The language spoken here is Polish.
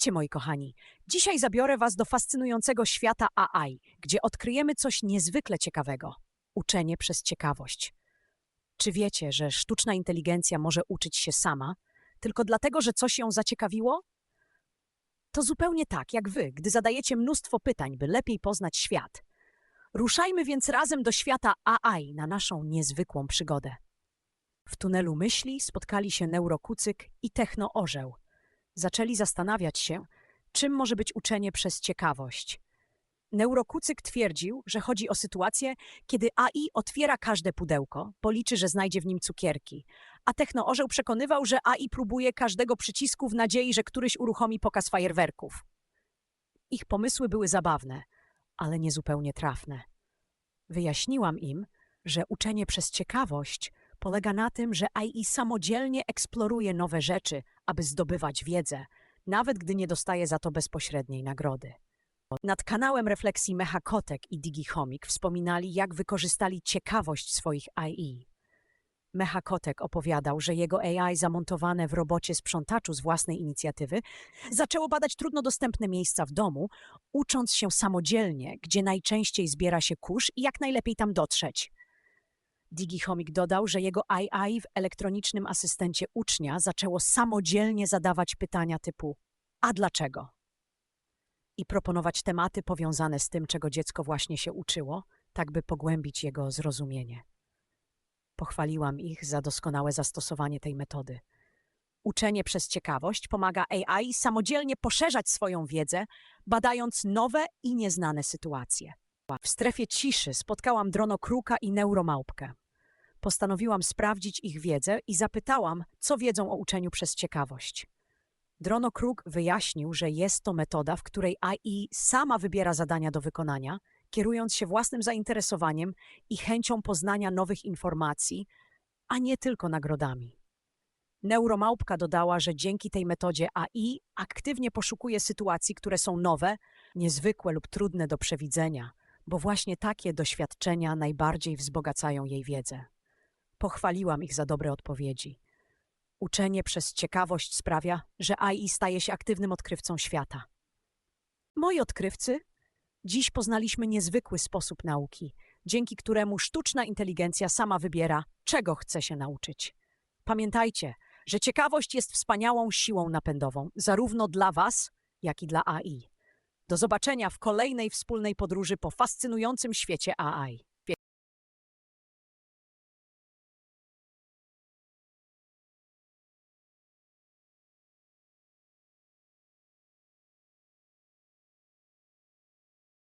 Witajcie, moi kochani. Dzisiaj zabiorę Was do fascynującego świata AI, gdzie odkryjemy coś niezwykle ciekawego uczenie przez ciekawość. Czy wiecie, że sztuczna inteligencja może uczyć się sama, tylko dlatego, że coś ją zaciekawiło? To zupełnie tak, jak Wy, gdy zadajecie mnóstwo pytań, by lepiej poznać świat. Ruszajmy więc razem do świata AI na naszą niezwykłą przygodę. W tunelu myśli spotkali się neurokucyk i technoorzeł. Zaczęli zastanawiać się, czym może być uczenie przez ciekawość. Neurokucyk twierdził, że chodzi o sytuację, kiedy AI otwiera każde pudełko, policzy, że znajdzie w nim cukierki, a technoorzeł przekonywał, że AI próbuje każdego przycisku w nadziei, że któryś uruchomi pokaz fajerwerków. Ich pomysły były zabawne, ale niezupełnie trafne. Wyjaśniłam im, że uczenie przez ciekawość polega na tym, że AI samodzielnie eksploruje nowe rzeczy, aby zdobywać wiedzę, nawet gdy nie dostaje za to bezpośredniej nagrody. Nad kanałem refleksji Mechakotek i Digichomik wspominali, jak wykorzystali ciekawość swoich AI. Mechakotek opowiadał, że jego AI zamontowane w robocie sprzątaczu z własnej inicjatywy zaczęło badać trudno dostępne miejsca w domu, ucząc się samodzielnie, gdzie najczęściej zbiera się kurz i jak najlepiej tam dotrzeć. Digichomik dodał, że jego AI w elektronicznym asystencie ucznia zaczęło samodzielnie zadawać pytania typu a dlaczego? I proponować tematy powiązane z tym, czego dziecko właśnie się uczyło, tak by pogłębić jego zrozumienie. Pochwaliłam ich za doskonałe zastosowanie tej metody. Uczenie przez ciekawość pomaga AI samodzielnie poszerzać swoją wiedzę, badając nowe i nieznane sytuacje. W strefie ciszy spotkałam dronokruka i neuromałpkę. Postanowiłam sprawdzić ich wiedzę i zapytałam, co wiedzą o uczeniu przez ciekawość. Dronokruk wyjaśnił, że jest to metoda, w której AI sama wybiera zadania do wykonania, kierując się własnym zainteresowaniem i chęcią poznania nowych informacji, a nie tylko nagrodami. Neuromałpka dodała, że dzięki tej metodzie AI aktywnie poszukuje sytuacji, które są nowe, niezwykłe lub trudne do przewidzenia, bo właśnie takie doświadczenia najbardziej wzbogacają jej wiedzę. Pochwaliłam ich za dobre odpowiedzi. Uczenie przez ciekawość sprawia, że AI staje się aktywnym odkrywcą świata. Moi odkrywcy, dziś poznaliśmy niezwykły sposób nauki, dzięki któremu sztuczna inteligencja sama wybiera, czego chce się nauczyć. Pamiętajcie, że ciekawość jest wspaniałą siłą napędową, zarówno dla Was, jak i dla AI. Do zobaczenia w kolejnej wspólnej podróży po fascynującym świecie AI.